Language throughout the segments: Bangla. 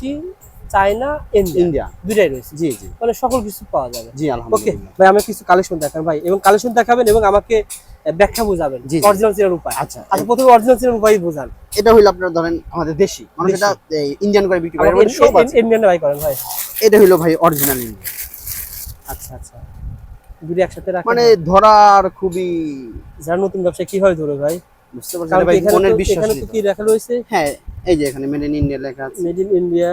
বাংলাদেশি চায়না ইন্ডিয়া দুইটাই রয়েছে। জি জি। মানে সকল কিছু পাওয়া যাবে। জি ওকে আলহামদুলিল্লাহ ভাই আমাকে কিছু কালেকশন দেখান ভাই এবং কালেকশন দেখাবেন এবং আমাকে ব্যাখ্যা বোঝাবেন। অরিজিনাল চিনার উপায়। আচ্ছা আচ্ছা প্রথমে অরিজিনাল চিনার উপায় বোঝান। এটা হইল আপনার ধরেন আমাদের দেশি। মানুষ এটা ইন্ডিয়ান করে বিক্রি করে এর সব আছে। ইন্ডিয়ান ভাই করেন ভাই। এটা হইল ভাই অরিজিনাল ইন্ডিয়া আচ্ছা আচ্ছা। দুটি একসাথে রাখেন মানে ধরার খুবই যারা নতুন ব্যবসা কীভাবে ধরে ভাই? বুঝতে পারছেন ভাই মনের বিশ্বাস এখানে তো। কি। লেখা রয়েছে? হ্যাঁ। এই যে এখানে মেড ইন ইন্ডিয়া লেখা আছে। মেড ইন ইন্ডিয়া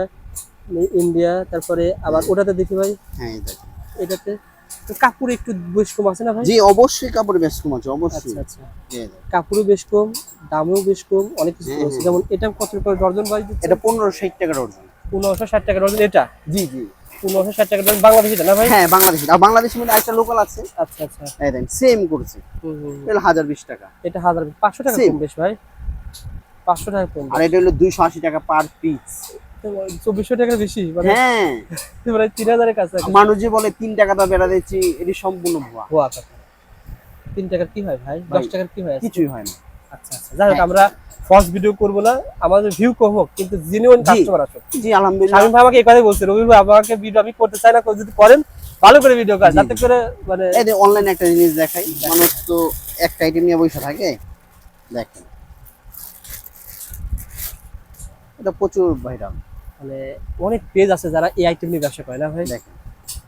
ইন্ডিয়া তারপরে আবার ওটাতে দেখি ভাই। হ্যাঁ। এটাতে কাপড় একটু বেশ কম আছে না ভাই? জি অবশ্যই কাপড় বেশ কম আছে অবশ্যই। আচ্ছা আচ্ছা। কাপড়ও বেশ কম দামও বেশ কম অনেক কিছু আছে। হ্যাঁ। যেমন এটা কত করে ডর্জন ভাই এটা পনেরো ষাট টাকার অর্জন পনেরোশো ষাট টাকা ডর্জন এটা? জি জি। পনেরোশো ষাট টাকা ডর্জন বাংলাদেশিটা না ভাই? হ্যাঁ বাংলাদেশি আর বাংলাদেশি মধ্যে একটা লোকাল আছে। আচ্ছা আচ্ছা। এই দেখেন সেম করছে। এটা হাজার বিশ টাকা। এটা হাজার পাঁচশো টাকা কম বেশ ভাই। পাঁচশো টাকা কম আর এটা হলো দুইশো আশি টাকা পার পিস চব্বিশশো টাকা বেশি মানে হ্যাঁ। প্রায় তিন হাজারের কাছে মানুষ যে বলে তিন টাকা দা বেড়া দিচ্ছি এটি সম্পূর্ণ ভুয়া। ভুয়া কথা। তিন টাকার কি হয় ভাই? দশ টাকার কি হয় কিছুই হয় না। আচ্ছা আচ্ছা। যাই হোক আমরা ফার্স্ট ভিডিও করব না আমাদের ভিউ কম হোক কিন্তু জেনুইন কাস্টমার আসুক। জি আলহামদুলিল্লাহ। শামীম ভাই আমাকে এই কথাই বলছে রবি ভাই আমাকে ভিডিও আমি করতে চাই না যদি করেন ভালো করে ভিডিও করেন। জি, যাতে করে মানে এই অনলাইনে একটা জিনিস দেখাই মানুষ তো একটা আইটেম নিয়ে বসে থাকে। দেখেন। এটা প্রচুর ভাইরাল মানে অনেক পেজ আছে যারা এই আইটেম নিয়ে ব্যবসা করে না ভাই? দেখেন।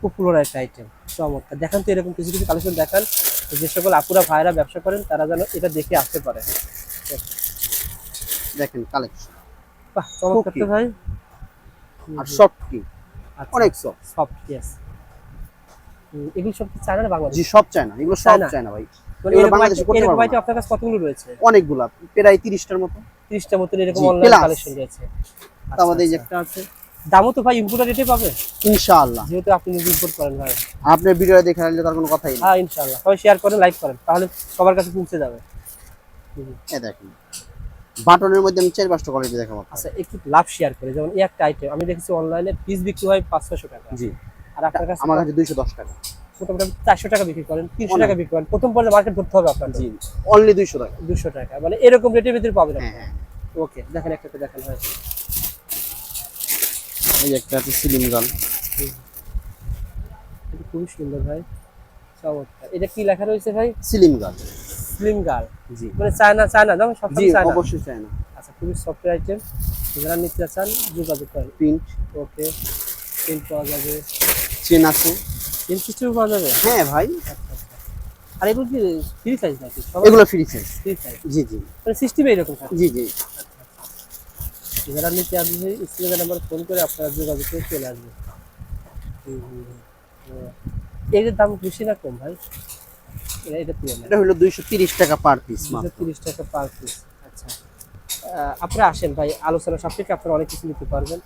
পপুলার একটা আইটেম চমৎকার। দেখান তো এরকম কিছু কিছু কালেকশন দেখান যে সকল আপুরা ভাইরা ব্যবসা করেন তারা যেন এটা দেখে আসতে পারে। দেখেন। কালেকশন বাহ চমৎকার তো ভাই। আর সফট কি আচ্ছা, অনেক সফট সফট ইয়েস এগুলো সব কি চায়না না বাংলাদেশ জি সব চায় না এগুলো সব চায়না? ভাই। মানে এগুলো বাংলাদেশে করতে পারব আপনার কাছে কতগুলো রয়েছে? অনেকগুলা প্রায় তিরিশটার মতো। তিরিশটা মতন এরকম অনলাইন। কালেকশন রয়েছে। আমাদের এই যে আচ্ছা, একটা আছে। দামও তো ভাই ইম্পোর্টার রেটে পাবে? ইনশাআল্লাহ। যেহেতু আপনি নিজে ইম্পোর্ট করেন ভাই। আপনার ভিডিওটা দেখে রাখলে তার কোনো কথাই না হ্যাঁ ইনশাআল্লাহ। সবাই শেয়ার করেন লাইক করেন তাহলে সবার কাছে পৌঁছে যাবে। হুম। এ দেখেন। বাটনের মধ্যে আমি চার পাঁচটা কোয়ালিটি দেখাবো আচ্ছা একটু লাভ শেয়ার করে যেমন এই একটা আইটেম আমি দেখেছি অনলাইনে পিস বিক্রি হয় পাঁচশো টাকা। জি। আর আপনার কাছে আমার কাছে দুইশো দশ টাকা। মোটামুটি চারশো টাকা বিক্রি করেন তিনশো টাকা বিক্রি করেন। প্রথম পর্যায়ে মার্কেট ধরতে হবে আপনার জি অনলি দুইশো টাকা। দুশো টাকা। মানে এরকম রেটের ভিতরে পাবেন হ্যাঁ হ্যাঁ। ওকে দেখেন একটা দেখেন ভাই এই একটা আছে সিলিম গান। খুবই সুন্দর ভাই। চমৎকার। এটা কি লেখা রয়েছে ভাই? সিলিম গান। স্লিম গার্ল জি। মানে চায়না চায়না না? সব চায়না? অবশ্যই চায় না আচ্ছা খুবই সফটওয়্যার আইটেম যারা নিতে চান যোগাযোগ করেন। প্রিন্ট ওকে প্রিন্ট পাওয়া যাবে। চেন আছে। প্রিন্ট সিস্টেম পাওয়া যাবে হ্যাঁ ভাই। আর এগুলো কি ফ্রি সাইজ নাকি? সব এগুলো ফ্রি সাইজ ফ্রি সাইজ জি জি। মানে সিস্টেমে এরকম জি জি। যারা নিতে আসবে স্ক্রিনে নাম্বার ফোন করে আপনারা যোগাযোগ করে চলে আসবে হুম, হুম, হুম। তো এর দাম বেশি না কম ভাই। এটা এটা হলো দুইশো তিরিশ টাকা পার পিস তিরিশ টাকা পার পিস আচ্ছা। আহ, আপনারা আসেন ভাই। আলোচনা সাপেক্ষে আপনারা অনেক কিছু নিতে পারবেন।